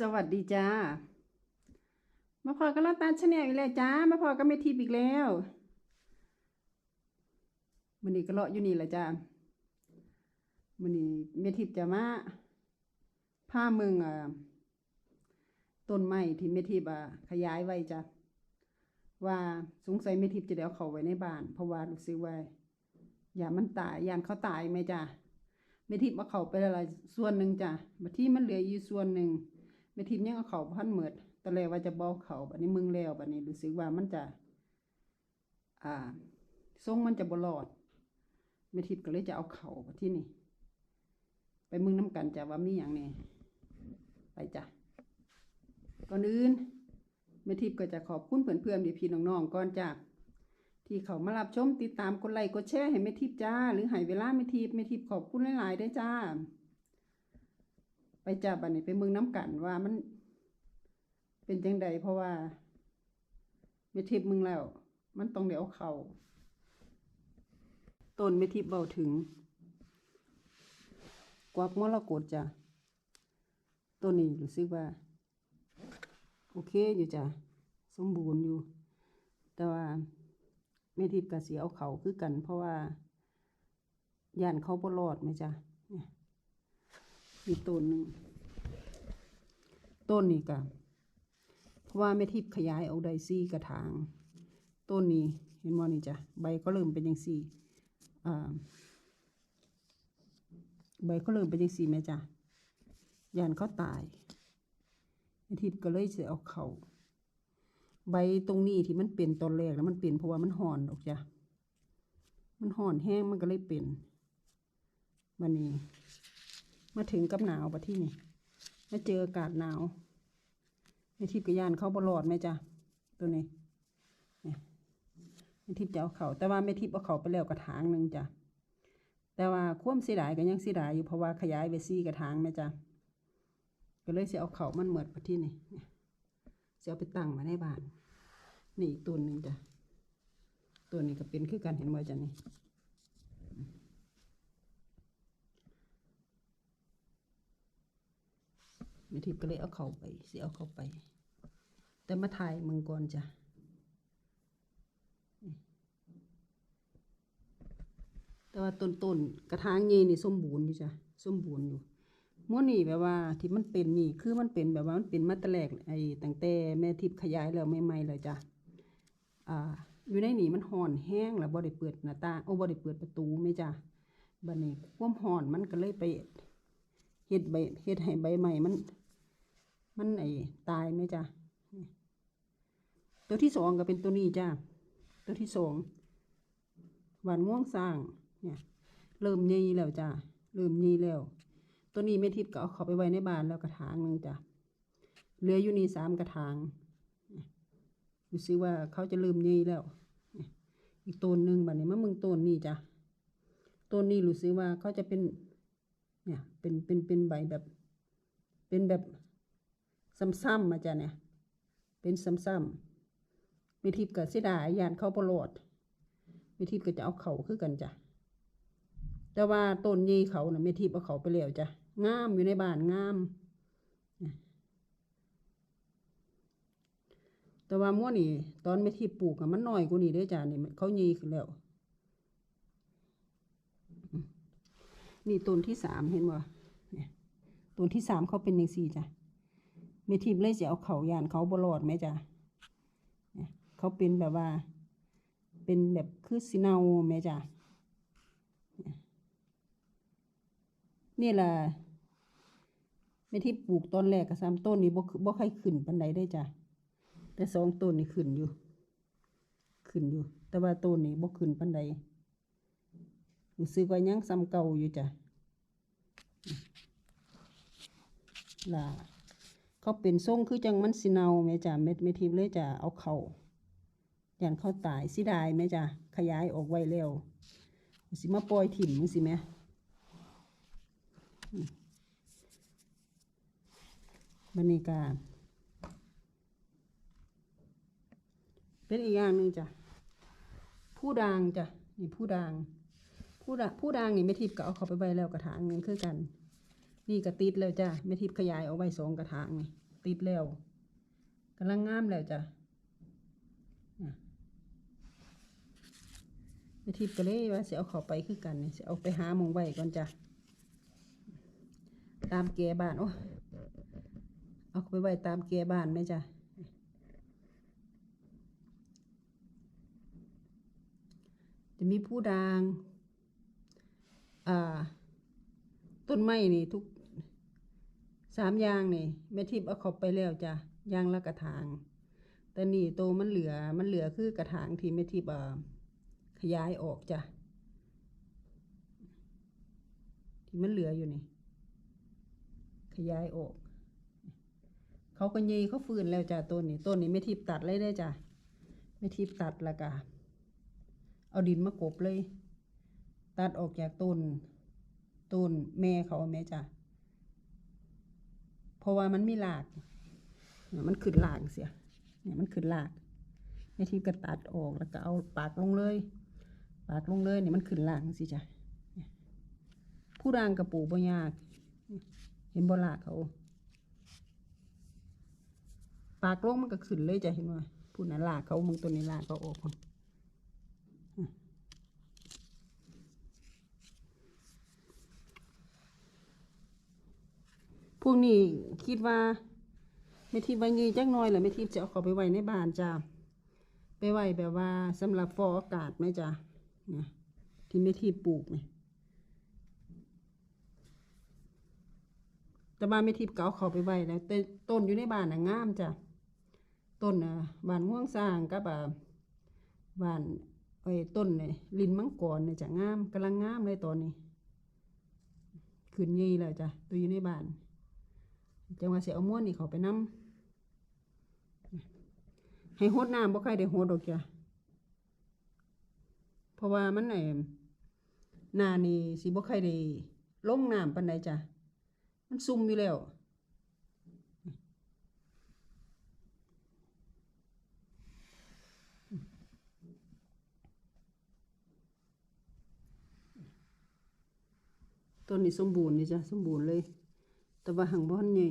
สวัสดีจ้า มาพอกับลาตาชาแนลอีกแล้วจ้า มาพอกับเมทีบอีกแล้วมันนี้ก็เลาะอยู่นี่แหละจ้ามันนี้เมทิบจะมาผ้าเมืองอ่าต้นไม้ที่เมทิบอะขยายไว้จ้ะว่าสงสัยเมทิบจะเดี๋ยวเขาไว้ในบ้าน เพราะว่ารู้สึกว่าอย่ามันตายยานเขาตายไหมจ้ะเมทิบเอาเขาไปอะไรส่วนหนึ่งจ้ะบัดที่มันเหลืออยู่ส่วนหนึ่ง แม่ทิพย์ยังเอาเขาพันเหมิดตอนแรกว่าจะบอเขาบัดนี้มึงแล้วบัดนี้รู้สึกว่ามันจะ อ่าทรงมันจะบลอดแม่ทิพย์ก็เลยจะเอาเขาที่นี่ ไปมึงน้ำกันจะว่ามีอย่างนี้ไปจ้ะก่อนอื่นแม่ทิพย์ก็จะขอบคุณเพื่อนๆพี่พี่ๆน้องๆก่อนจ้ะที่เขามารับชมติดตามกดไลค์กดแชร์ให้แม่ทิพย์จ้า หรือให้เวลาแม่ทิพย์แม่ทิพย์ขอบคุณหลายๆได้จ้า ไปจับอันนี้ไปเมืองน้ำกันว่ามัน เป็นจังใดเพราะว่าเมทิพมึงแล้ว มันต้องเดี๋ยวเขาต้นเมทิพเบาถึง กวักมรกตจ้ะต้นนี้รู้สึกว่า โอเคอยู่จ้ะสมบูรณ์อยู่ แต่ว่าเมทิพกับเสียเอาเขาคือกัน เพราะว่าย่านเขาบ่รอดไหมจ้ะ มีต้นหนึ่งต้นนี้ก็เพราะว่าแม่ทิพย์ขยายเอาไดซี่กระถาง ต้นนี้เห็นว่านี่จ้ะใบก็เริ่มเป็นยังสี่อ่าใบก็เริ่มเป็นยังสี่แม่จ้ะยานเขาตายแม่ทิพย์ก็เลยจะเอาเขาใบตรงนี้ที่มันเป็นตอนแรกแล้วมันเป็นเพราะว่ามันห่อนออกจ้ะมันห่อนแห้งมันก็เลยเป็นมันนี้ มาถึงกับหนาวปะที่นี่มาเจออากาศหนาวในทิพย์กบยานเขาบลอดไหมจ๊ะตัวนี้เนี่ยในทิพย์จะเอาเขาแต่ว่าไม่ทิพย์เอาเขาไปแล้วกระถางหนึ่งจ้ะแต่ว่าคว่ำเสียดายก็ยังเสียดายอยู่เพราะว่าขยายไปซี่กระถางไหมจ๊ะก็เลยเสียเอาเขามันเหมือดปะที่นี่เนี่ยเสียเอาไปตั้งมาในบ้านนี่อีกตัวหนึ่งจ้ะตัวนี้ก็เป็นคือกันเห็นไหมจ๊ะนี่ ม่ทิพย์ก็เลยเอาเขาไปสิเอาเขาไป แต่มาถ่ายมึงก่อนจ้ะแต่ว่าต้นต้นๆกระถางเงี้ยนี่สมบูรณ์อยู่จ้ะสมบูรณ์อยู่ม้วนนี่แบบว่าที่มันเป็นนี่คือมันเป็นแบบว่ามันเป็นมาแตแรกไอ้ตั้งแต่แม่ทิพย์ขยายแล้วใหม่ๆเลยจ้ะอ่าอยู่ในนี่มันห่อนแห้งแล้วบ่ได้เปิดหน้าตาโอ้บ่ได้เปิดประตูไหมจ้ะบัดนี้ความห่อนมันก็เลยไปเฮ็ดใบเฮ็ดให้ใบใหม่มัน มันไอ้ตายไหมจ้ะตัวที่สองก็เป็นตัวนี้จ้าตัวที่สองหวานม่วงสร้างเนี่ยเริ่มยีแล้วจ้าเริ่มยีแล้ว ตัวนี้แม่ทิพย์ก็เอาเขาไปไว้ในบ้านแล้วกระถางหนึ่งจ้ะเหลืออยู่นี่สามกระถางเนี่ยรู้สึกว่าเขาจะเริ่มยีแล้ว อีกต้นหนึ่งบัดนี้มะมึงต้นนี่จ้ะต้นนี้รู้สึกว่าเขาจะเป็นเนี่ยเป็นเป็นเป็นใบแบบ เป็นแบบ ซ้ำๆมาจ้ะเนี่ย เป็นซ้ำๆมีทิพย์กับเสดายยานเข้าประโลดมีทิพย์ก็จะเอาเขาคือกันจ้ะแต่ว่าต้นยีเขาน่ะมีทิพย์เอาเขาไปแล้วจ้ะงามอยู่ในบ้านงาม แต่ว่าม้วนนี่ ตอนไม่ทิพย์ปลูกอะมันหน้อยกว่านี้ด้อจ้ะนี่เขายีขึ้นแล้วนี่ต้นที่สามเห็นบ่ต้นที่สามเขาเป็นอย่างสี่จ้ะ เมทิพย์เลยจะเอาเขายานเขาบลอดไหมจ้ะเขาเป็นแบบว่า เป็นแบบคือสิเนาไหมจ้ะนี่แหละเมทิพย์ปลูกต้นแรกกับสามต้นนี้บ่บ่ค่อยขึ้นปันใดได้จ้ะแต่สองต้นนี่ขึ้นอยู่ ขึ้นอยู่ แต่ว่าต้นนี้บ่ขึ้นปันใดรู้สึกว่ายังซ้ำเก่าอยู่จ้ะล่ะ เขาเป็นทรงคือจังมันสิเนาแม่จ้ะเม็ดเมทิพเลยจะเอาเขาย่านเขาตายสิได้แม่จ้ะขยายออกไว้แล้วสิมาปล่อยถิ่มมึงสิแม่บรรยากาศเป็นอีกอย่างหนึ่งจ้ะผู้ด่างจ้ะนี่ผู้ด่างผู้ด่างผู้ด่างนี่แม่ทิพย์ก็เอาเขาไปไว้แล้วกระถางหนึงคือกัน นี่กระติดแล้วจ้ะแม่ทิพย์ขยายเอาไว้สองกระถางนี่ติดแล้วกำลังงามแล้วจ้ะน่ทิพย์ก็เลยว่าสิเอาเขาไปคือกันนี่สิเอาไปหามองไว้ก่อนจ้ะตามแกบ้านโอ้เอาไปไว้ตามแกบ้านไหมจ้ะจะมีผู้ดาง อ่า ต้นไม้นี่ทุก สามอย่างนี่แม่ทิพย์เอาเขาไปแล้วจ้ะอยางละกระถาง แต่นี่โตมันเหลือมันเหลือคือกระถางที่แม่ทิพย์ขยายออกจ้ะที่มันเหลืออยู่นี่ ขยายออก เขาก็ยีเขาฟื้นแล้วจ้ะต้นนี้ต้นนี้แม่ทิพย์ตัดเลยได้จ้ะแม่ทิพย์ตัดล้วก็เอาดินมากบเลย ตัดออกจากต้นต้นแม่เขาแม่จ้ะ เพราะว่ามันมีหลากเนี่ยมันขึ้นหลากเสียเนี่ยมันขึ้นหลากในที่ก็ตัดออกแล้วก็เอาปากลงเลย ปากลงเลยเนี่ยมันขึ้นหลากสิจ้ะผู้ร่างกระปูบ่ยาก เห็นบ่หลากเขา ปากลงมันก็ขึ้นเลยจ้ะเห็นว่าผู้นั้นหลากเขามึงตัวนี้หลากเขาออกพวกนี้ คิดว่าไม่ทิพย์ไว้งี้จักน้อยแหละไม่ทิพย์จะเอาเขาไปไว้ในบ้านจ้าไปไว้แบบว่าสำหรับฟอกอากาศไหมจ้าเนี่ยที่ไม่ทิพย์ปลูกเนี่ยแต่บ้านไม่ทิพย์ก็เอาเขาไปไว้แล้วแต่ต้นอยู่ในบ้านน่ะงามจ้ะต้นน่ะบ้านง่วงสร้างกับอ่าบ้านไอ้ต้นเนี่ยลินมังกรเนี่ยจะงามกำลังงามเลยตอนนี้ขึ้นยี่แล้วจ้ะตัวอยู่ในบ้าน จังว่าสิเอาม้วนนี่เขาไปน้ำให้โหดน้ำบ่ใครได้โหดดอกจ้ะเพราะว่ามันไหน้านี่สิบ่ใครได้ลงน้ำปานใดจ้ะมันซุ่มอยู่แล้วต้นนี้สมบูรณ์นี่จ้ะสมบูรณ์เลย แต่ว่าหังบ่ทันใหญ่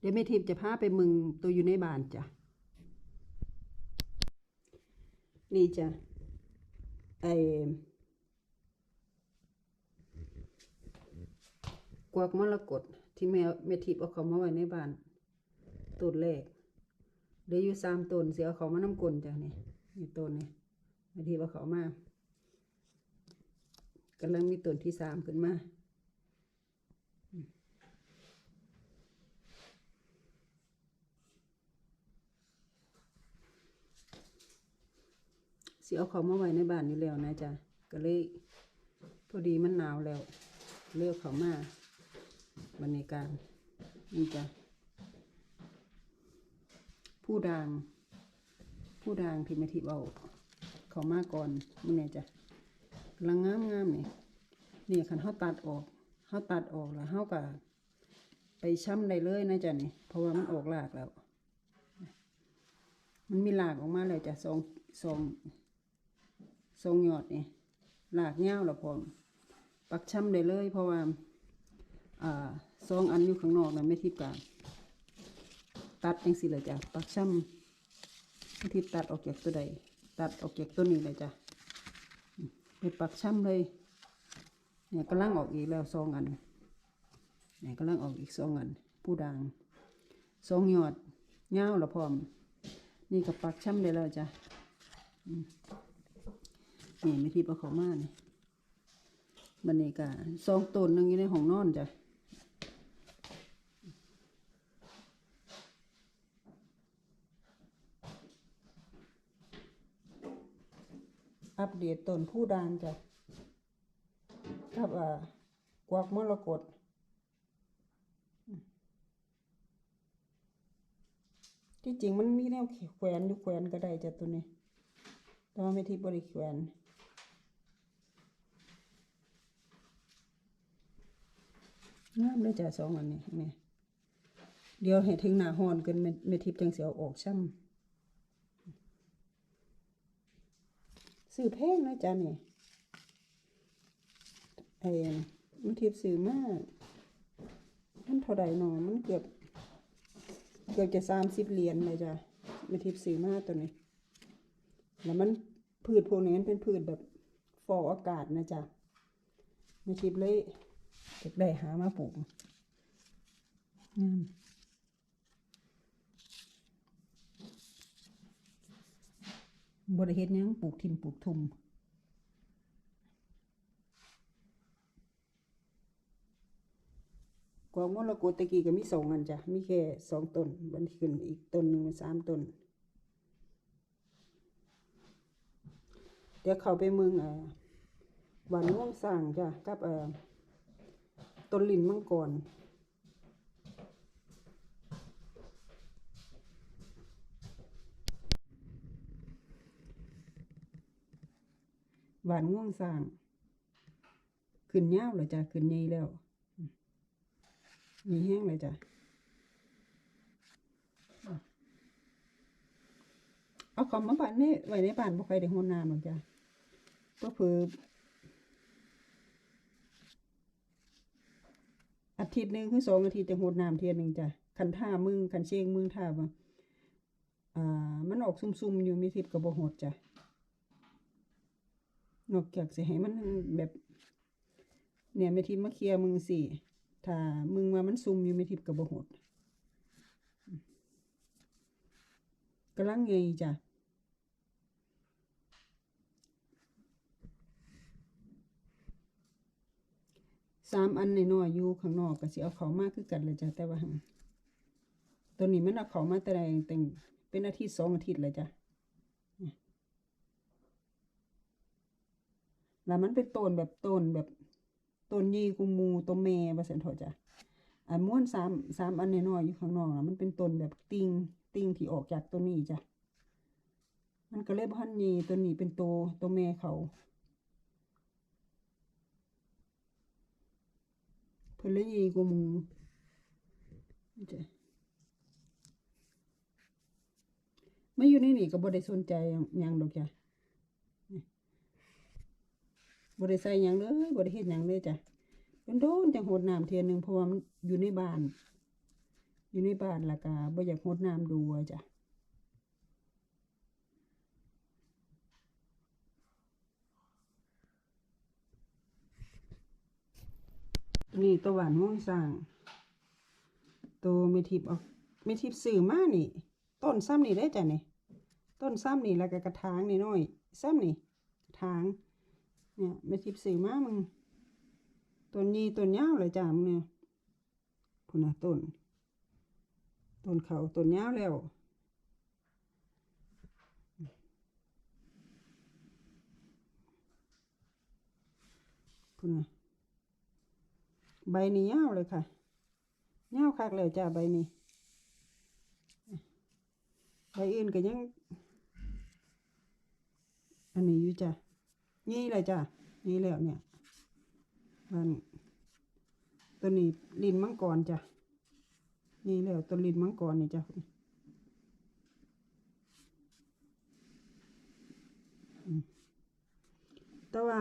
เดี๋ยวแม่ทิพย์จะพาไปมึงตัวอยู่ในบ้านจ้ะ นี่จ้ะ ไอ้กวักมรกตที่แม่แม่ทิพย์เอาเขามาไว้ในบ้านต้นแรก เหลืออยู่สามต้นเสียเอาเขามาน้ำกลนจ้ะนี่นี่ต้นนี่บางทีว่าเขามากำลังมีต้นที่สามขึ้นมาเสียเอาเขามาไว้ในบ้านนี่แล้วนะจ๊ะก็เลยพอดีมันหนาวแล้วเลือกเขามาบรรยากาศนี่จ้ะ ผู้ดังผู้ดังที่ไม่ทิพย์เอาเขามาก่อนนี่เนี่ยจ้ะกำลังงามงามเนี่ยนี่คันเขาตัดออกเขาตัดออกแล้วเขาก็ไปช้ำได้เลยนะจ๊ะนี่เพราะว่ามันออกหลากแล้ว มันมีหลากออกมาเลยจ้ะสองสองสองยอดนี่หลากเงาแล้วพร้อมปักช้ำได้เลย เพราะว่าอ่าสองอันอยู่ข้างนอกนะไม่ทิพย์กา ตัดจังสิเลยจ้ะปักช่ำที่ตัดออกจากตัวใด ตัดออกจากตัวนี้เลยจ้ะไปปักช่ำเลย เนี่ยกำลังออกอีกแล้วสองอัน เนี่ยกำลังออกอีกสองอัน ผู้ดังสองยอดเงาละพร้อม นี่กับปักช่ำได้แล้วจ้ะนี่ไม่ที่ประเขามาเนี่ยมันนี่กะสองต้นหนึงอยู่ในห้องนอนจ้ะ อัปเดตต้นผู้ดานจ้ะกับอ่ากวักมรกตที่จริงมันมีแนวแขวนอยู่แขวนก็ได้จ้ะตัวนี้ แต่ว่าไม่ที่บริแขวนงามเลยจ้ะสองอันนี้นี่เดี๋ยวให้ถึงหน้าฮอนเกินไม่ไม่ทิพย์จังเสียวออกช่ ซื้อแพงนะจ๊ะเนี่ยไอ้มันทิพย์ซื้อมากมันเท่าใดหนอมันเกือบ เกือบจะสามสิบเหรียญเลยจ้ะมันทิพย์ซื้อมากตัวนี้ แล้วมันพืชพวกนี้มันเป็นพืชแบบฟอกอากาศนะจ๊ะมันทิพย์เลยอยากได้หามาปลูกอืม บริเฮ็ดยังปลูกทิมปลูกทุมกวางมรกตตะกี้ก็มีสองอันจ้ะ มีแค่สองต้นบันขึ้นอีกต้นหนึ่งเป็นสามต้น เดี๋ยวเขาไปเมืองอ่อหวานม่วงสั่งจ้ะ กับเอ่อต้นลินมังกร หวานง่วงสร้าง ขึ้นยาวเลยจ้ะขึ้นใหญ่แล้วมีแห้งเลยจ้ะเอาของมาบ้านนี่ไว้ในบ้านบ่ค่อยได้โหนน้ำหรอกจ้ะก็คืออาทิตย์หนึ่งคือสองอาทิตย์จะโหดน้ำเทียนหนึ่งจ้ะคันท่ามึงคันเชียงมึงท่าว่าอ่ามันออกซุ่มๆอยู่มีทิพย์ก็บ่โหดจ้ะ นอกจากสิให้มันแบบเนี่ยไม่ทิพย์มาเคลียร์มึงสิถ้ามึงว่ามันซุ่มอยู่ไม่ทิพย์กับบหดกำลังไงจ้ะสามอันใน้อยอยู่ข้างนอกก็สิเอาเขามากคือกันเลยจ้ะแต่ว่าตัวนี้มันเอาเขามาแต่ใดแต่งเป็นอาทิตย์สองอาทิตย์เลยจ้ะ แล้วมันเป็นต้นแบบต้นแบบต้นยีกุมูตัวแม่ว่าซั่นเถอะจ้ะอันม้วนสามสามอันน้อยอยู่ข้างนอกนะมันเป็นต้นแบบติงติงที่ออกจากตัวนี้จ้ะมันก็เลยบ่ทันยีตัวนี้เป็นตัวตัวแม่เขาเพิ่นเลยยีกุมูจ้ะไม่อยู่ในนี่ก็บ่ได้สนใจหยังดอกจ้ะ บริใส่ยังเลยบริเฮ็ดยังเลยจ้ะเป็นโดนจังหดน้ำเทียนหนึ่งเพราะว่ามันอยู่ในบ้าน อยู่ในบ้านละก็บ่อยากหดน้ำดูจ้ะนี่ตัวหวานม่วงสร้าง ตัวเมทิพย์เอาเมทิพย์ซื้อมากนี่ ต้นซ้ำนี่ได้จ้ะนี่ ต้นซ้ำนี่แล้วก็กระถางนี่น้อย ซ้ำนี่กระถาง เนี่ยไม่ทิพย์สีมามึงต้นยีต้นยาวเลยจ้ามึงเนี่ยพุ่นะต้นต้นเขาต้นยาวแล้วพุ่นนะใบนี้ยาวเลยค่ะยาวคักเลยจ้าใบนี้ใบอื่นก็ยัง อันนี้อยู่จ้ะ นี่เลยจ้ะนี่แล้วเนี่ยมันตัวนี้ลินมังกรจ้ะนี่แล้วตัวลินมังกรนี่จ้ะแต่ว่า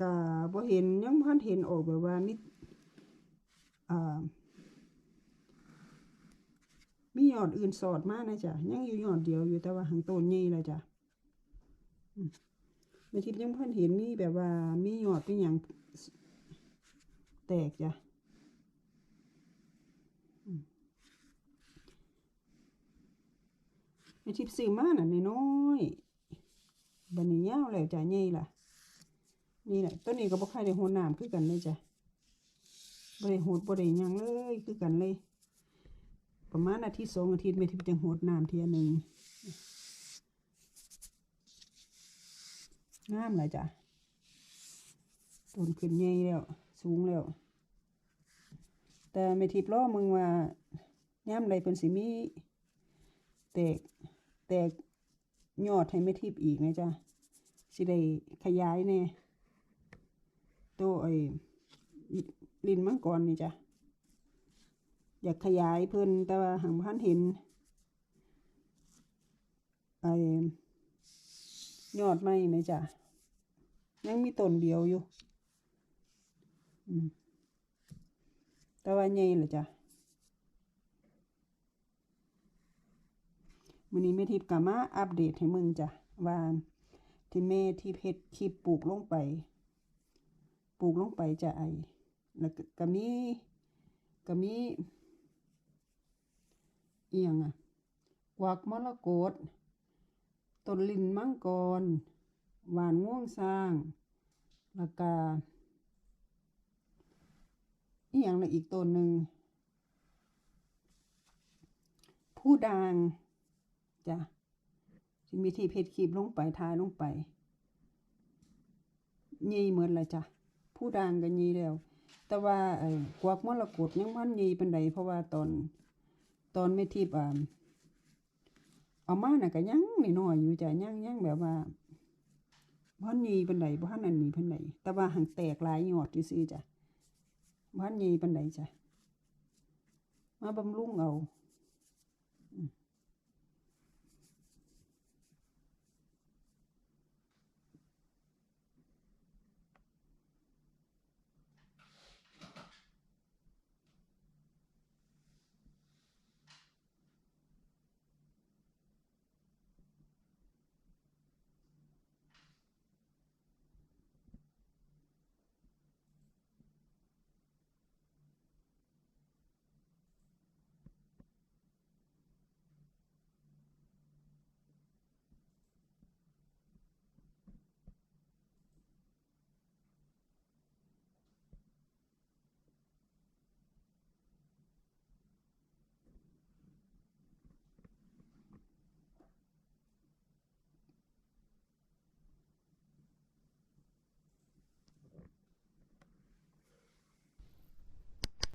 กะบ่เห็นยังพันเห็นออกแบบว่ามีอ่ามียอดอื่นสอดมากนะจ๊ะยังอยู่ยอดเดียวอยู่แต่ว่าหางต้นใหญ่เลยจ้ะ แม่ทิพยังเพิ่นเห็นมีแบบว่ามียอดเป็นอย่างแตกจ้ะอืมแม่ทิพซื้อมาน่ะน้อยบัดนี้ยาวแล้วจ้ะใหญ่ล่ะ นี่แหละต้นนี้ก็บ่ค่อยได้โหดน้ำคือกันเลยจ้ะบ่ได้โหดบ่ได้ยังเลยคือกันเลย ประมาณอาทิตย์สองอาทิตย์แม่ทิพย์จังโหดน้ำเทียหนึง งามเลยจ้ะต้นขึ้นใหญ่แล้ว สูงแล้ว แต่ไม่ทิพย์ล้อมึงว่าย่ามใดเพิ่นสิมีแตกแตกยอดให้ไม่ทิพย์อีกนะจ้ะสิได้ขยายแน่ตัวไอ้ลินมังกรนี่จ้ะอยากขยายเพิ่นแต่ว่าหังพันเห็นไอ้ ยอดไม้ไหมจ้ะยังมีต้นเดียวอยู่แต่ว่าใหญ่เหรอจ้ะมื้อนี้แม่ทิพย์ก็มาอัปเดตให้มึงจ้ะว่าที่แม่ที่เพชรคลิปปลูกลงไป ปลูกลงไปจะไอแล้วก็ก็มีก็มีเอียงอะกวักมรกต ต้นลินมังกร หวานง่วงสร้างแล้วก็อีหยังละอีกต้นหนึ่งผู้ด่างจ้ะที่มีที่เพชรคลิปลงไปทายลงไปยีเหมือนละจ้ะผู้ด่างก็ยีแล้ว แต่ว่าไอ้กวักมรกตยังมันยีเป็นไดเพราะว่าตอนตอนไม่ทิพย์อ่า เอามาน่ะก็ยังน้อยอยู่จ้ะยังยังแบบว่าบ้านยีปันใดบ่ทันอันนี้ปานใดแต่ว่าหางแตกหลายยอดซื้อจ้ะบ้านยีปันใดจ้ะมาบำรุงเอา